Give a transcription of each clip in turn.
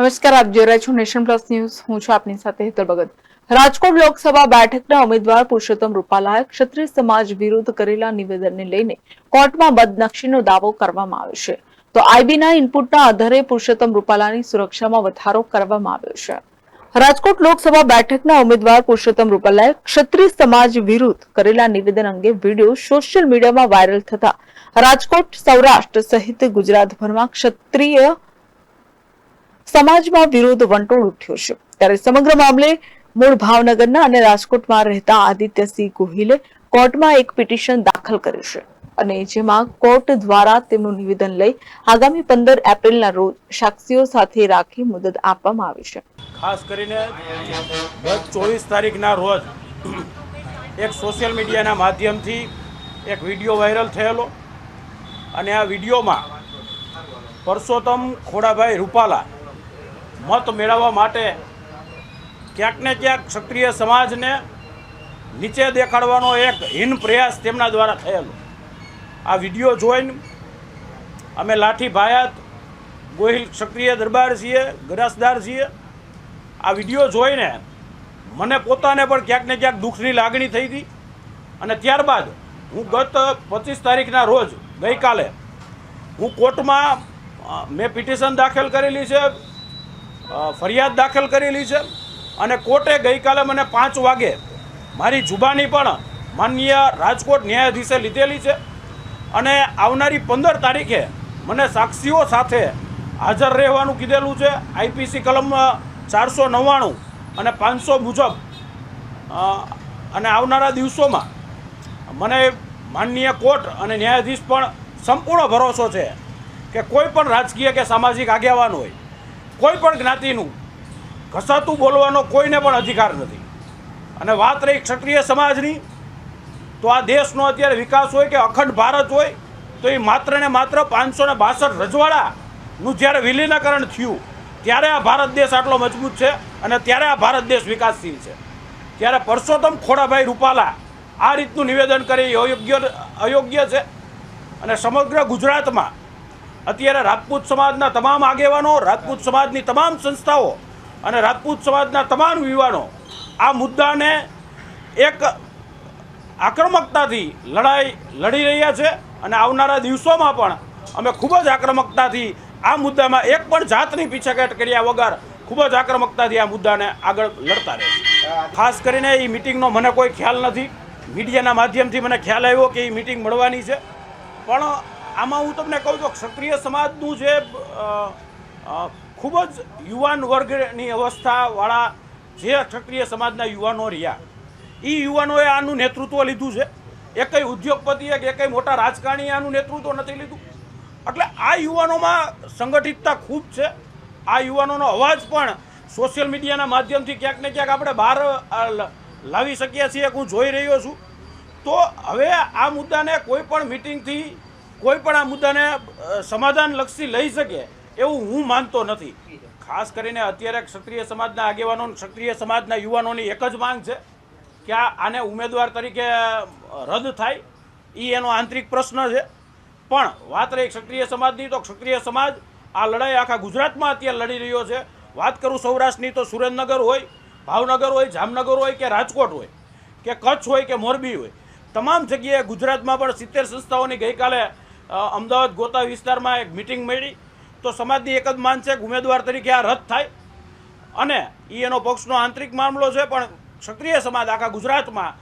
નમસ્કાર, આપ જોઈ રહ્યા છો નેશન પ્લસ ન્યૂઝ. હું છું આપની સાથે હેતલ ભગત. રાજકોટ લોકસભા બેઠકના ઉમેદવાર પુરુષોત્તમ રૂપાલાએ ક્ષત્રિય સમાજ વિરુદ્ધ કરેલા નિવેદનને લઈને કોર્ટમાં બદનક્ષીનો દાવો કરવામાં આવ્યો છે. તો આઈબીના ઇનપુટના આધારે પુરુષોત્તમ રૂપાલાની સુરક્ષામાં વધારો કરવામાં આવ્યો છે. રાજકોટ લોકસભા બેઠકના ઉમેદવાર પુરુષોત્તમ રૂપાલાએ ક્ષત્રિય સમાજ વિરુદ્ધ કરેલા નિવેદન અંગે વીડિયો સોશિયલ મીડિયામાં વાયરલ થતા રાજકોટ સૌરાષ્ટ્ર સહિત ગુજરાતભરમાં ક્ષત્રિય સમાજમાં વિરોધ વંટોળ ઉઠ્યો છે. ત્યારે સમગ્ર મામલે મૂળ ભાવનગરના અને રાજકોટમાં રહેતા આદિત્યસિંહ ગોહિલે કોર્ટમાં એક પિટિશન દાખલ કરી છે અને જેમાં કોર્ટ દ્વારા તેમનું નિવેદન લઈ આગામી પંદર એપ્રિલના રોજ સાક્ષીઓ સાથે રાખી મુદત આપવામાં આવી છે. ખાસ કરીને ગત ચોવીસ તારીખના રોજ એક સોશિયલ મીડિયાના માધ્યમથી એક વીડિયો વાયરલ થયેલો અને આ વિડીયોમાં પરસોત્તમ ખોડાભાઈ રૂપાલા મત મેળવવા માટે ક્યાંક ને ક્યાંક ક્ષત્રિય સમાજને નીચે દેખાડવાનો એક હીન પ્રયાસ તેમના દ્વારા થયેલો. આ વીડિયો જોઈને અમે લાઠી ભાયાત ગોહિલ ક્ષત્રિય દરબાર છીએ ગરાસદાર છીએ આ વીડિયો જોઈને મને પોતાને પણ ક્યાંક ને ક્યાંક દુઃખની લાગણી થઈ હતી અને ત્યારબાદ હું ગત પચીસ તારીખના રોજ ગઈકાલે હું કોર્ટમાં મેં પિટિશન દાખલ કરેલી છે. ફરિયાદ દાખલ કરેલી છે અને કોર્ટે ગઈકાલે મને પાંચ વાગે મારી જુબાની પણ માનનીય રાજકોટ ન્યાયાધીશે લીધેલી છે અને આવનારી પંદર તારીખે મને સાક્ષીઓ સાથે હાજર રહેવાનું કીધેલું છે. આઈપીસી કલમ ચારસો નવ્વાણું અને પાંચસો મુજબ અને આવનારા દિવસોમાં મને માનનીય કોર્ટ અને ન્યાયાધીશ પણ સંપૂર્ણ ભરોસો છે કે કોઈ પણ રાજકીય કે સામાજિક આગેવાન હોય કોઈ પણ જ્ઞાતિનું ઘસાતું બોલવાનો કોઈને પણ અધિકાર નથી. અને વાત રહી ક્ષત્રિય સમાજની, તો આ દેશનો અત્યારે વિકાસ હોય કે અખંડ ભારત હોય, તો એ માત્ર ને માત્ર પાંચસો ને બાસઠ રજવાડાનું જ્યારે વિલીનીકરણ થયું, ત્યારે આ ભારત દેશ આટલો મજબૂત છે અને ત્યારે આ ભારત દેશ વિકાસશીલ છે. ત્યારે પરસોત્તમ ખોડાભાઈ રૂપાલા આ રીતનું નિવેદન કરે એ અયોગ્ય અયોગ્ય છે. અને સમગ્ર ગુજરાતમાં અત્યારે રાજપૂત સમાજના તમામ આગેવાનો, રાજપૂત સમાજની તમામ સંસ્થાઓ અને રાજપૂત સમાજના તમામ યુવાનો આ મુદ્દાને એક આક્રમકતાથી લડાઈ લડી રહ્યા છે અને આવનારા દિવસોમાં પણ અમે ખૂબ જ આક્રમકતાથી આ મુદ્દામાં એક પણ જાતની પીછેકેટ કર્યા વગર ખૂબ જ આક્રમકતાથી આ મુદ્દાને આગળ લડતા રહે ખાસ કરીને એ મિટિંગનો મને કોઈ ખ્યાલ નથી. મીડિયાના માધ્યમથી મને ખ્યાલ આવ્યો કે એ મિટિંગ મળવાની છે. પણ આમાં હું તમને કહું છું ક્ષત્રિય સમાજનું જે ખૂબ જ યુવાન વર્ગની અવસ્થાવાળા જે ક્ષત્રિય સમાજના યુવાનો રહ્યા એ યુવાનોએ આનું નેતૃત્વ લીધું છે. એકય ઉદ્યોગપતિએ કે એકય મોટા રાજકારણીએ આનું નેતૃત્વ નથી લીધું. એટલે આ યુવાનોમાં સંગઠિતતા ખૂબ છે. આ યુવાનોનો અવાજ પણ સોશિયલ મીડિયાના માધ્યમથી ક્યાંક ને ક્યાંક આપણે બહાર લાવી શકીએ છીએ હું જોઈ રહ્યો છું. તો હવે આ મુદ્દાને કોઈ પણ મિટિંગથી કોઈ પણ આ મુદ્દાને સમાધાનલક્ષી લઈ શકે એવું હું માનતો નથી. ખાસ કરીને અત્યારે ક્ષત્રિય સમાજના આગેવાનો, ક્ષત્રિય સમાજના યુવાનોની એક જ માંગ છે કે આને ઉમેદવાર તરીકે રદ થાય. એ એનો આંતરિક પ્રશ્ન છે. પણ વાત રહી ક્ષત્રિય સમાજની, તો ક્ષત્રિય સમાજ આ લડાઈ આખા ગુજરાતમાં અત્યારે લડી રહ્યો છે. વાત કરું સૌરાષ્ટ્રની, તો સુરેન્દ્રનગર હોય, ભાવનગર હોય, જામનગર હોય કે રાજકોટ હોય, કે કચ્છ હોય કે મોરબી હોય. તમામ જગ્યાએ ગુજરાતમાં પણ સિત્તેર સંસ્થાઓની ગઈકાલે અમદાવાદ ગોતા વિસ્તારમાં એક મિટિંગ મળી. તો સમાજની એક જ કે ઉમેદવાર તરીકે આ રદ થાય. અને એ એનો પક્ષનો આંતરિક મામલો છે, પણ ક્ષત્રિય સમાજ આખા ગુજરાતમાં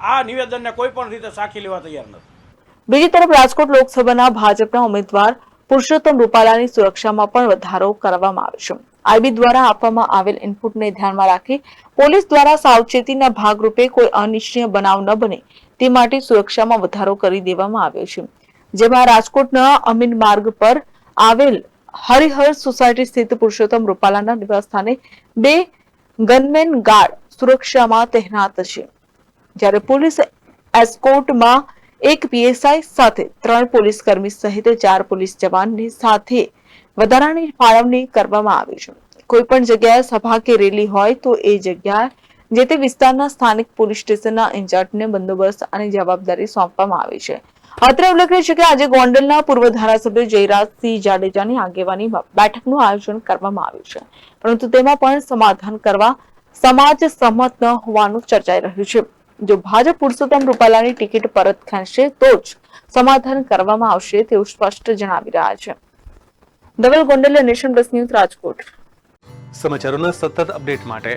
આ નિવેદનને કોઈ પણ રીતે સાખી લેવા તૈયાર નથી. બીજી તરફ રાજકોટ લોકસભાના ભાજપના ઉમેદવાર પુરુષોત્તમ રૂપાલાની સુરક્ષામાં પણ વધારો કરવામાં આવ્યો છે. આઈબી દ્વારા આપવામાં આવેલ ઇનપુટને ધ્યાનમાં રાખી પોલીસ દ્વારા સાવચેતીના ભાગરૂપે કોઈ અનિચ્છનીય બનાવ ન બને તે માટે સુરક્ષામાં વધારો કરી દેવામાં આવ્યો છે. જેમાં રાજકોટના અમીન માર્ગ પર આવેલ હરિહર સોસાયટી સ્થિત પુરુષોત્તમ રૂપાલાના નિવાસસ્થાને બે ગનમેન ગાર્ડ સુરક્ષામાં તહેનાત છે. જ્યારે પોલીસ એસ્કોર્ટમાં એક પીએસઆઈ સાથે ત્રણ પોલીસ કર્મી સહિત ચાર પોલીસ જવાનની સાથે વધારાની ફાળવણી કરવામાં આવી છે. કોઈ પણ જગ્યાએ સભા કે રેલી હોય તો એ જગ્યા જે તે વિસ્તારના સ્થાનિક પોલીસ સ્ટેશનના ઇન્ચાર્જને બંદોબસ્ત અને જવાબદારી સોંપવામાં આવી છે. અત્રે ઉલ્લેખનીય છે કે આજે ગોંડલના પૂર્વ ધારાસભ્ય જયરાજસિંહ જાડેજાની આગેવાનીમાં બેઠકનું આયોજન કરવામાં આવ્યું છે. પરંતુ તેમાં પણ સમાધાન કરવા સમાજ સંમત ન હોવાનું ચર્ચાઈ રહ્યું છે. જો ભાજપ પુરુષોત્તમ રૂપાલાની ટિકિટ પરત ખેંચશે, તો જ સમાધાન કરવામાં આવશે તેવું સ્પષ્ટ જણાવી રહ્યા છે. Dhaval Gondal, nation plus news Rajkot. સમાચારોના સતત અપડેટ માટે